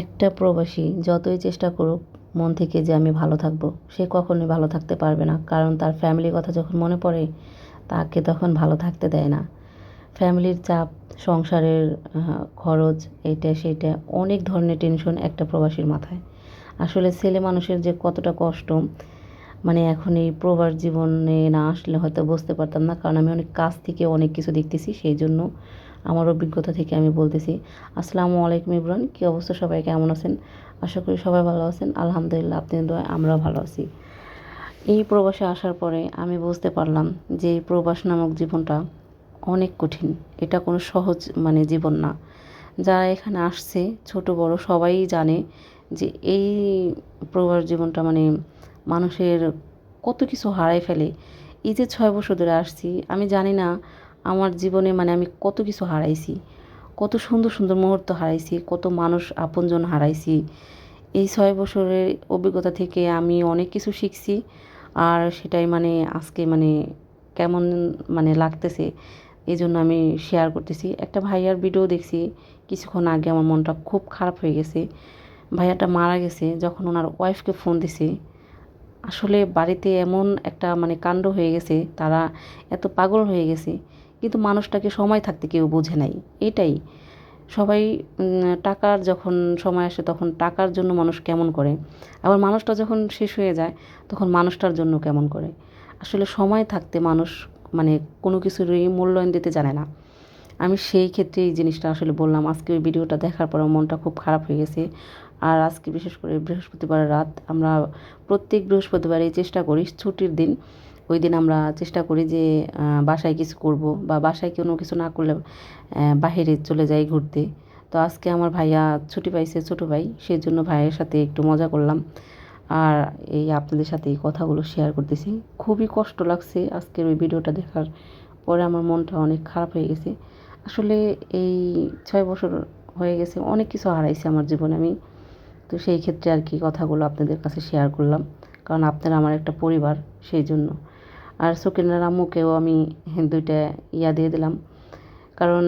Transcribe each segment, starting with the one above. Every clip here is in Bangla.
একটা প্রবাসী যতই চেষ্টা করুক মন থেকে যে আমি ভালো থাকব, সে কখনোই ভালো থাকতে পারবে না। কারণ তার ফ্যামিলির কথা যখন মনে পড়ে, তাকে তখন ভালো থাকতে দেয় না। ফ্যামিলির চাপ, সংসারের খরচ, এটা সেইটা অনেক ধরনের টেনশন একটা প্রবাসীর মাথায়। আসলে ছেলে মানুষের যে কতটা কষ্ট মানে এখন এই প্রবাস জীবনে না আসলে হয়তো বুঝতে পারতাম না। কারণ আমি অনেক কাছ থেকে অনেক কিছু দেখতেছি, সেই জন্য আমার অভিজ্ঞতা থেকে আমি বলতেছি, আসসালামু আলাইকুম ইবরান কী অবস্থা? সবাই কেমন আছেন? আশা করি সবাই ভালো আছেন। আলহামদুলিল্লাহ আপনি দোয়া আমরাও ভালো আছি। এই প্রবাসে আসার পরে আমি বুঝতে পারলাম যে প্রবাস নামক জীবনটা অনেক কঠিন। এটা কোনো সহজ মানে জীবন না। যারা এখানে আসছে, ছোট, বড়, সবাই জানে যে এই প্রবাস জীবনটা মানে মানুষের কত কিছু হারাই ফেলে। এই যে ছয় বছর ধরে আসছি, আমি জানি না আমার জীবনে মানে আমি কত কিছু হারাইছি, কত সুন্দর সুন্দর মুহূর্ত হারাইছি, কত মানুষ আপনজন হারাইছি। এই ছয় বছরের অভিজ্ঞতা থেকে আমি অনেক কিছু শিখছি আর সেটাই মানে আজকে মানে কেমন মানে লাগতেছে এই জন্য আমি শেয়ার করতেছি। একটা ভাইয়ার ভিডিও দেখছি, কিছুক্ষণ আগে আমার মনটা খুব খারাপ হয়ে গেছে। ভাইয়াটা মারা গেছে যখন ওনার ওয়াইফকে ফোন দিছে। আসলে বাড়িতে এমন একটা মানে কাণ্ড হয়ে গেছে, তারা এত পাগল হয়ে গেছে কিন্তু মানুষটাকে সময় থাকতে কেউ বোঝে নাই। এটাই। সবাই টাকার যখন সময় আসে তখন টাকার জন্য মানুষ কেমন করে? আবার মানুষটা যখন শেষ হয়ে যায় তখন মানুষটার জন্য কেমন করে? আসলে সময় থাকতে মানুষ মানে কোনো কিছুরই মূল্যায়ন দিতে জানে না। আমি সেই ক্ষেত্রে এই জিনিসটা আসলে বললাম। আজকে ওই ভিডিওটা দেখার পর মনটা খুব খারাপ হয়ে গেছে। আর আজকে বিশেষ করে বৃহস্পতিবার রাত আমরা প্রত্যেক বৃহস্পতিবারই চেষ্টা করি ছুটির দিন ওই দিন আমরা চেষ্টা করি যে বাসায় কিছু করব বা বাসায় কোনো কিছু না করলে বাহিরে চলে যাই ঘুরতে। তো আজকে আমার ভাইয়া ছুটি পাইছে ছোটো ভাই সেই জন্য ভাইয়ের সাথে একটু মজা করলাম। আর এই আপনাদের সাথে এই কথাগুলো শেয়ার করতেছি। খুবই কষ্ট লাগছে আজকের ওই ভিডিওটা দেখার। পরে আমার মনটা অনেক খারাপ হয়ে গেছে। আসলে এই ছয় বছর হয়ে গেছে, অনেক কিছু হারাইছে আমার জীবনে আমি। তো সেই ক্ষেত্রে আর কি কথাগুলো আপনাদের কাছে শেয়ার করলাম। কারণ আপনারা আমার একটা পরিবার সেই জন্য আর সুকিনার আম্মুকেও আমি দুইটা ইয়া দিয়ে দিলাম। কারণ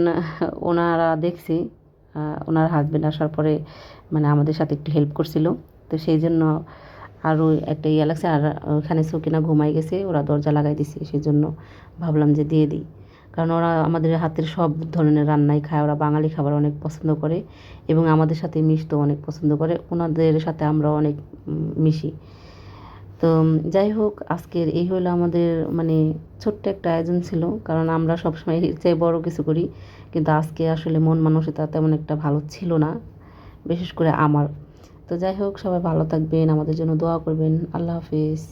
ওনারা দেখছি ওনার হাজবেন্ড আসার পরে মানে আমাদের সাথে একটু হেল্প করছিল। তো সেই জন্য আরও একটা ইয়া লাগছে। আর ওখানে সুকিনা ঘুমাই গেছে, ওরা দরজা লাগাই দিছে। সেই জন্য ভাবলাম যে দিয়ে দিই। কারণ ওরা আমাদের হাতের সব ধরনের রান্নাই খায়। ওরা বাঙালি খাবার অনেক পছন্দ করে এবং আমাদের সাথে মিশতেও অনেক পছন্দ করে। ওনাদের সাথে আমরা অনেক মিশি। তো যাই হোক, আজকের এই হলো আমাদের মানে ছোট্ট একটা আয়োজন ছিল, কারণ আমরা সবসময় এর চেয়ে বড় কিছু করি, কিন্তু আজকে আসলে মন মানসিকতা তেমন একটা ভালো ছিল না, বিশেষ করে আমার। তো যাই হোক, সবাই ভালো থাকবেন, আমাদের জন্য দোয়া করবেন। আল্লাহ হাফিজ।